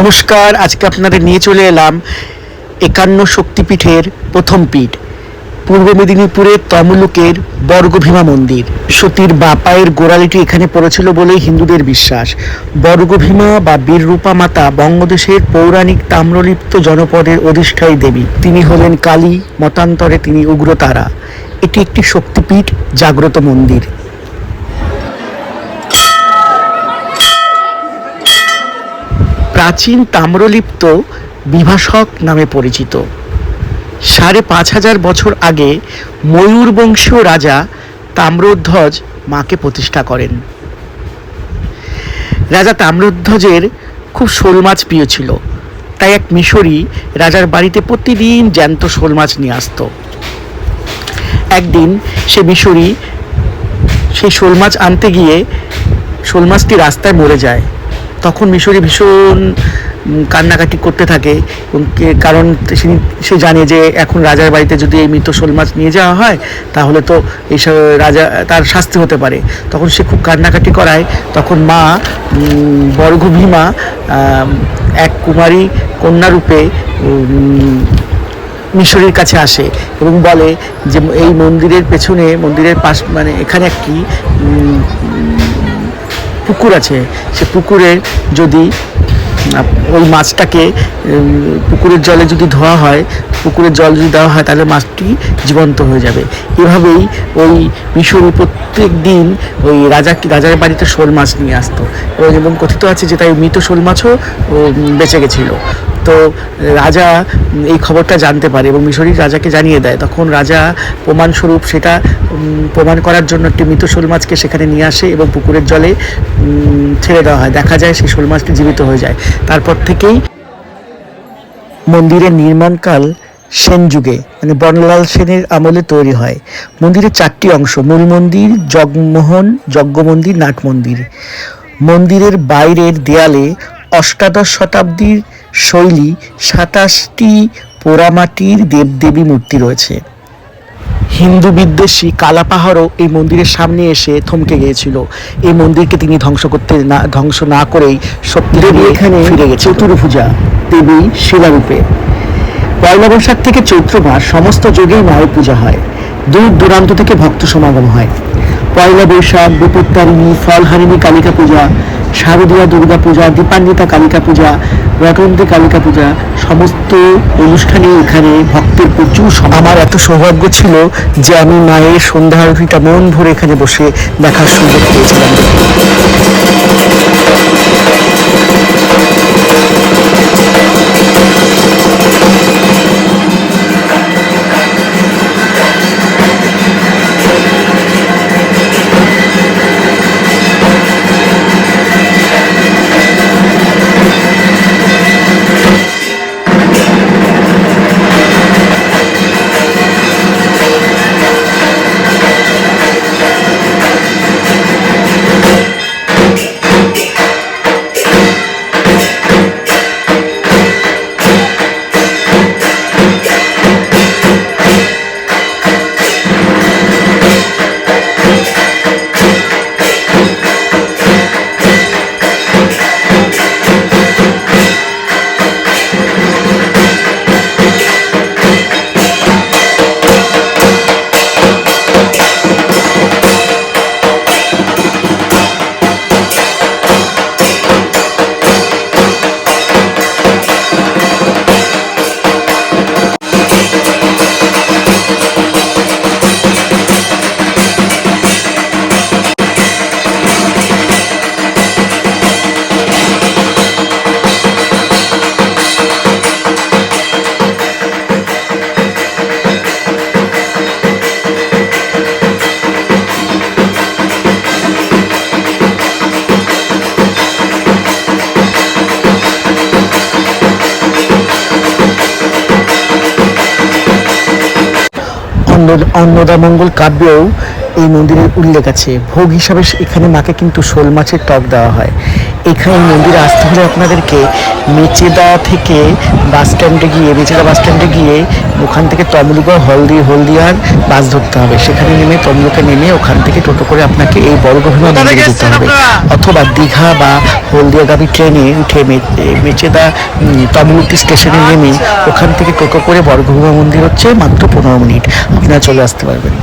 নমস্কার, আজকে আপনাদের নিয়ে চলে এলাম একান্ন শক্তিপীঠের প্রথম পীঠ, পূর্ব মেদিনীপুরের তমলুকের বর্গভীমা মন্দির। সতীর বাপায়ের গোড়ালিটি এখানে পড়েছিল বলেই হিন্দুদের বিশ্বাস। বর্গভীমা বা বীররূপা মাতা বঙ্গদেশের পৌরাণিক তাম্রলিপ্ত জনপদের অধিষ্ঠায়ী দেবী। তিনি হলেন কালী, মতান্তরে তিনি উগ্রতারা। এটি একটি শক্তিপীঠ, জাগ্রত মন্দির। প্রাচীন তাম্রলিপ্ত বিভাষক নামে পরিচিত। সাড়ে পাঁচ হাজার বছর আগে ময়ূরবংশীয় রাজা তাম্রধ্বজ মাকে প্রতিষ্ঠা করেন। রাজা তাম্রধ্বজের খুব শোল মাছ প্রিয় ছিল। তাই এক মিশরি রাজার বাড়িতে প্রতিদিন জ্যান্ত শোল মাছ নিয়ে আসতো। একদিন সে মিশরি সেই শোল মাছ আনতে গিয়ে শোল মাছটি রাস্তায় মরে যায়। তখন মিশরি ভীষণ কান্নাকাটি করতে থাকে। এবং কারণ সে- জানে যে এখন রাজার বাড়িতে যদি এই মৃত শোল মাছ নিয়ে যাওয়া হয়, তাহলে তো এইসব রাজা, তার শাস্তি হতে পারে। তখন সে খুব কান্নাকাটি করায়। তখন মা বর্গভীমা এক কুমারী কন্যারূপে মিশরের কাছে আসে এবং বলে যে, এই মন্দিরের পেছনে, মন্দিরের পাশ মানে এখানে একটি পুকুর আছে, সে পুকুরে যদি ওই মাছটাকে পুকুরের জলে যদি ধোয়া হয়, পুকুরের জল যদি দেওয়া হয়, তাহলে মাছটি জীবন্ত হয়ে যাবে। এভাবেই ওই মিশর প্রত্যেক দিন ওই রাজা রাজার বাড়িতে শোল মাছ নিয়ে আসতো। এবং কথিত আছে যে তাই মৃত শোল মাছও বেঁচে গেছিল। তো রাজা এই খবরটা জানতে পারে এবং মিশরি রাজাকে জানিয়ে দেয়। তখন রাজা প্রমাণস্বরূপ সেটা প্রমাণ করার জন্য একটি মৃত শোল মাছকে সেখানে নিয়ে আসে এবং পুকুরের জলে ছেড়ে দেওয়া হয়। দেখা যায় সেই শোল মাছটি জীবিত হয়ে যায়। তারপর থেকেই মন্দিরের নির্মাণকাল সেন যুগে মানে বনলাল সেনের আমলে তৈরি হয়। মন্দিরের চারটি অংশ, মূল মন্দির, জগমোহন, যজ্ঞ মন্দির, নাট মন্দির। মন্দিরের বাইরের দেয়ালে অষ্টাদশ শতাব্দীর শৈলী সাতাশটি পোড়ামাটির দেবদেবী মূর্তি রয়েছে। হিন্দু বিদ্বেষী কালাপাহাড়ও এই মন্দিরের সামনে এসে থমকে গিয়েছিল। এই মন্দিরকে তিনি ধ্বংস করতে না ধ্বংস না করেই শক্তি এখানে ফিরে গেছে চতুর্ভুজা দেবী শিলারূপে। পয়লা বৈশাখ থেকে চৈত্র মাস সমস্ত যুগেই মায়ের পূজা হয়। দূর দূরান্ত থেকে ভক্ত সমাগম হয়। পয়লা বৈশাখ বিপত্তারিণী ফলহারিণী কালিকা পূজা শারদীয়া দুর্গা পূজা দীপান্বিতা কালিকা পূজা রটন্তী কালিকা পূজা, সমস্ত অনুষ্ঠানে এখানে ভক্তের প্রচুর। আমার এত সৌভাগ্য ছিল যে আমি মায়ের সন্ধ্যা আরতিটা মন ভরে এখানে বসে দেখার সুযোগ পেয়েছিলাম অন্ন- অন্নদামঙ্গল কাব্যেও এই মন্দিরের উল্লেখ আছে। ভোগ হিসাবে এখানে মাকে কিন্তু শোল মাছের টক দেওয়া হয়। এখানে মন্দিরে আসতে হলে আপনাদেরকে মেচেদা থেকে বাস স্ট্যান্ডে গিয়ে মেচেদা বাস স্ট্যান্ডে গিয়ে ওখান থেকে তমলুকা হলদি হলদিয়ার বাস ধরতে হবে। সেখানে নেমে তমলুকে নেমে ওখান থেকে টোটো করে আপনাকে এই বড়গভীমা মন্দিরে যেতে হবে। অথবা দীঘা বা হলদিয়াগামী ট্রেনে উঠে মেচেদা তমলুকি স্টেশনে নেমে ওখান থেকে টোটো করে বড়গভীমা মন্দির হচ্ছে মাত্র পনেরো মিনিট। আপনারা চলে আসতে পারবেন।